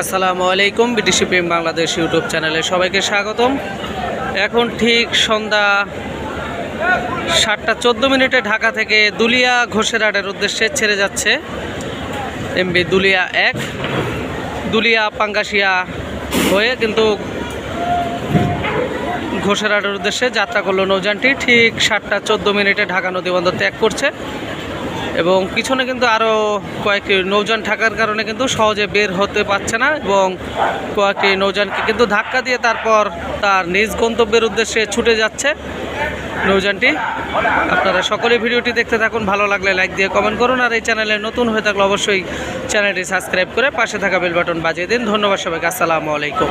আসসালামু আলাইকুম বিটিসি প্রেম বাংলাদেশ ইউটিউব চ্যানেলে সবাইকে স্বাগতম। এখন ঠিক সন্ধ্যা সাতটা চোদ্দ মিনিটে ঢাকা থেকে দুলিয়া ঘোষেরহাটের উদ্দেশ্যে ছেড়ে যাচ্ছে এমবি দুলিয়া এক। দুলিয়া পাঙ্গাসিয়া হয়ে কিন্তু ঘোষেরহাটের উদ্দেশ্যে যাত্রা করল নৌযানটি। ঠিক সাতটা চোদ্দ মিনিটে ঢাকা নদীবন্দর ত্যাগ করছে। এবং পিছনে কিন্তু আরও কয়েকটি নৌযান থাকার কারণে কিন্তু সহজে বের হতে পারছে না এবং কয়েকটি নৌযানকে কিন্তু ধাক্কা দিয়ে তারপর তার নিজ গন্তব্যের উদ্দেশ্যে ছুটে যাচ্ছে নৌযানটি। আপনারা সকলে ভিডিওটি দেখতে থাকুন, ভালো লাগলে লাইক দিয়ে কমেন্ট করুন আর এই চ্যানেলে নতুন হয়ে থাকলে অবশ্যই চ্যানেলটি সাবস্ক্রাইব করে পাশে থাকা বেল বাটন বাজিয়ে দিন। ধন্যবাদ সবাইকে, আসসালামু আলাইকুম।